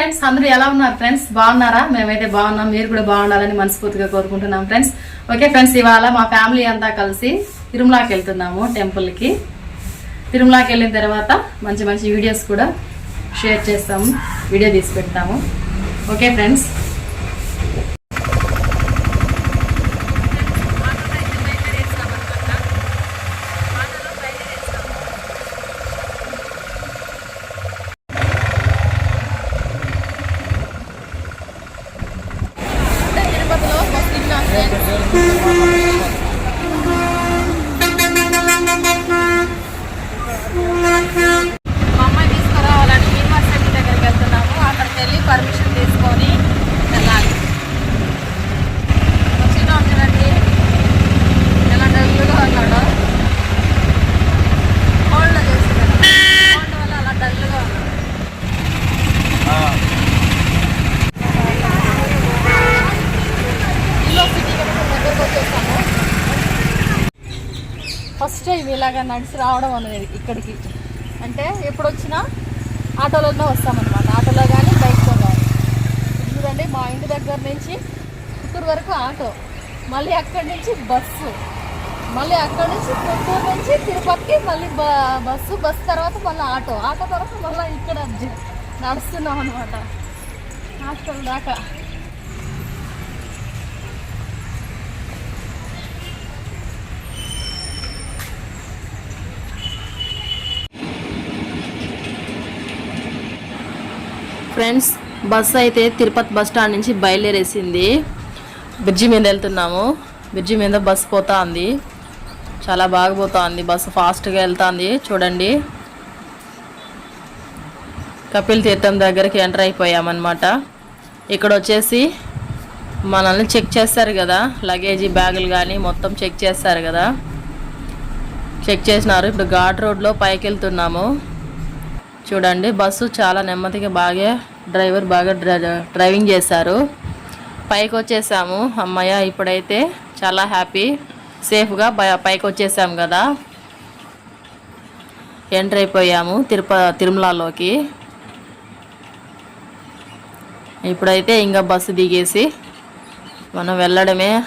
Friends అందరూ ఎలా ఉన్నారు ఫ్రెండ్స్ బాగున్నారా? మేమైతే బాగున్నాం. మీరు కూడా బాగుండాలని మనస్ఫూర్తిగా కోరుకుంటున్నాం ఫ్రెండ్స్ ఓకే ఫ్రెండ్స్ ఇవాళ మా ఫ్యామిలీ అంతా కలిసి తిరుమలకి వెళ్తున్నాము టెంపుల్కి తిరుమలకి వెళ్ళిన తర్వాత మంచి మంచి వీడియోస్ కూడా షేర్ చేస్తాము వీడియో తీసి పెడతాము. ఓకే ఫ్రెండ్స్ తిరుపతిలో మా అమ్మాయి తీసుకురావాలని యూనివర్సిటీ దగ్గరికి వెళ్తున్నాము అక్కడికి వెళ్ళి పర్మిషన్ తీసుకొని వెళ్ళాలి. వచ్చినా చూడండి ఎలా డల్గా ఉన్నాడు? కోల్డ్ చేస్తున్నాడు. కోల్డ్ వల్ల అలా డల్గా ఉన్నాడు. ఫస్ట్ టైం ఇలాగ నడిచి రావడం అనేది ఇక్కడికి. అంటే ఎప్పుడు వచ్చినా ఆటోలోనే వస్తామన్నమాట. ఆటోలో కానీ చూడండి మా ఇంటి దగ్గర నుంచి పుత్తూరు వరకు ఆటో మళ్ళీ అక్కడి నుంచి బస్సు మళ్ళీ అక్కడి నుంచి పుత్తూరు నుంచి తిరుపతికి మళ్ళీ బస్సు బస్సు తర్వాత మళ్ళీ ఆటో ఆటో తర్వాత మళ్ళీ ఇక్కడ నడుస్తున్నాం అనమాట హాస్టల్ దాకా. ఫ్రెండ్స్ బస్సు అయితే తిరుపతి బస్ స్టాండ్ నుంచి బయలుదేరేసింది. బ్రిడ్జి మీద వెళ్తున్నాము. బ్రిడ్జి మీద బస్సు పోతా ఉంది చాలా బాగా పోతా ఉంది బస్సు ఫాస్ట్గా వెళ్తుంది. చూడండి. కపిల్ తీర్థం దగ్గరికి ఎంటర్ అయిపోయామన్నమాట. ఇక్కడ వచ్చేసి మనల్ని చెక్ చేస్తారు కదా. లగేజీ బ్యాగులు కానీ మొత్తం చెక్ చేస్తారు కదా. చెక్ చేసినారు. ఇప్పుడు ఘాట్ రోడ్లో పైకి వెళ్తున్నాము చూడండి బస్సు చాలా నెమ్మదిగా బాగా డ్రైవర్ బాగా డ్రైవింగ్ చేశారు. పైకి వచ్చేసాము అమ్మయ్య ఇప్పుడైతే చాలా హ్యాపీ. సేఫ్గా పైకి వచ్చేసాము కదా. ఎంటర్ అయిపోయాము తిరుప తిరుమలలోకి. ఇప్పుడైతే ఇంకా బస్సు దిగేసి మనం వెళ్ళడమే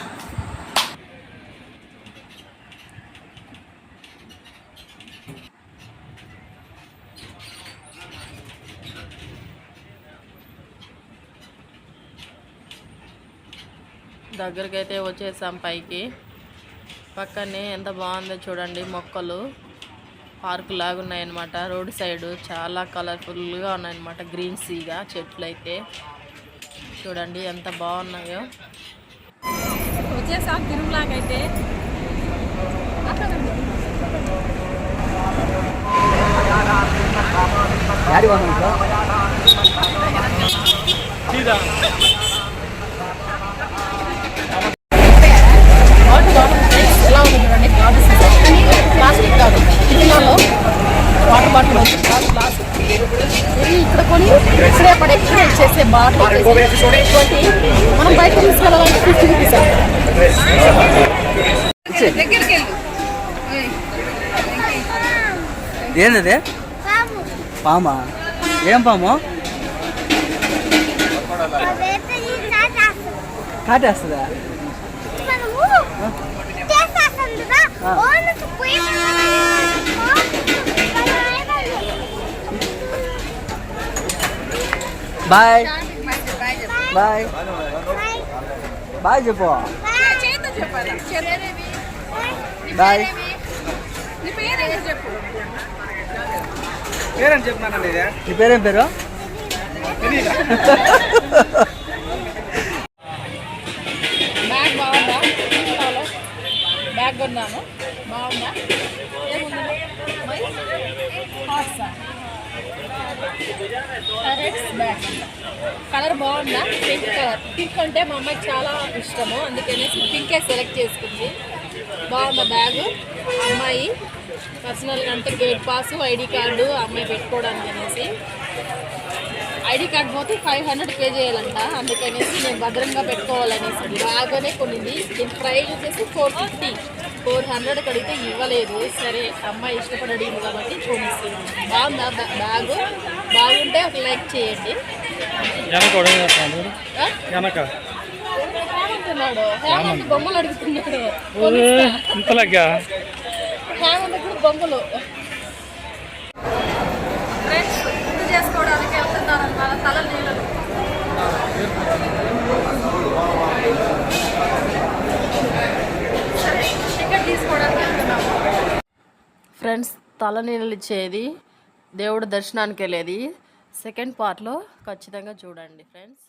దగ్గరికి అయితే వచ్చేసాం పైకి. పక్కనే ఎంత బాగుందో చూడండి మొక్కలు. పార్క్ లాగా ఉన్నాయన్నమాట. రోడ్ సైడ్ చాలా కలర్ఫుల్గా ఉన్నాయన్నమాట. గ్రీన్ సీగా చెట్లు అయితే చూడండి ఎంత బాగున్నాయో. వచ్చేసాం తిరుమలకైతే. సీదా. బాటిల్ వచ్చేసి మనం బయట తీసుకెళ్ళాలంటే ఫిఫ్టీ రూపీస్ ఏంది పామా ఏం పాము కాటేస్తుందా బాయ్ బాయ్ బాయ్ చెప్పు? బాయ్ పేరని చెప్పినానండి ఇది? నీ పేరేం పేరు? బ్యాగ్ బాగుందా? బ్యాగ్ కొన్నాను. బాగుందా? బ్యాగ్. కలర్ బాగుందా? Pink colour. పింక్ అంటే మా అమ్మాయికి చాలా ఇష్టము. అందుకనేసి పింకే సెలెక్ట్ చేసుకుంది. బాగుందా బ్యాగ్? అమ్మాయి పర్సనల్ అంటే గేట్ పాస్ ఐడి కార్డు అమ్మాయి పెట్టుకోవడానికి అనేసి. ఐడి కార్డ్ పోతే ఫైవ్ హండ్రెడ్ పే చేయాలంట. అందుకనేసి నేను భద్రంగా పెట్టుకోవాలనేసి. బాగానే కొనింది. దీని ప్రైస్ వచ్చేసి ఫోర్ ఫిఫ్టీ. ఫోర్ హండ్రెడ్ అడిగితే ఇవ్వలేదు. సరే అమ్మాయి ఇష్టపడి అడిగింది కాబట్టి చూపిస్తుంది. బాగుందా? బ్యా- బ్యాగ్ బాగుంటే ఒక లైక్ చేయండి. హేమంత్ బొమ్మలు అడుగుతున్నాడు. హేమంత్ కూడా బొమ్మలు. ఫ్రెండ్స్ చేసుకోవడానికి వెళ్తున్నారు అన్నమాట ఫ్రెండ్స్ తల ఇచ్చేది దేవుడు దర్శనానికి వెళ్ళేది. సెకండ్ పార్ట్లో ఖచ్చితంగా చూడండి ఫ్రెండ్స్.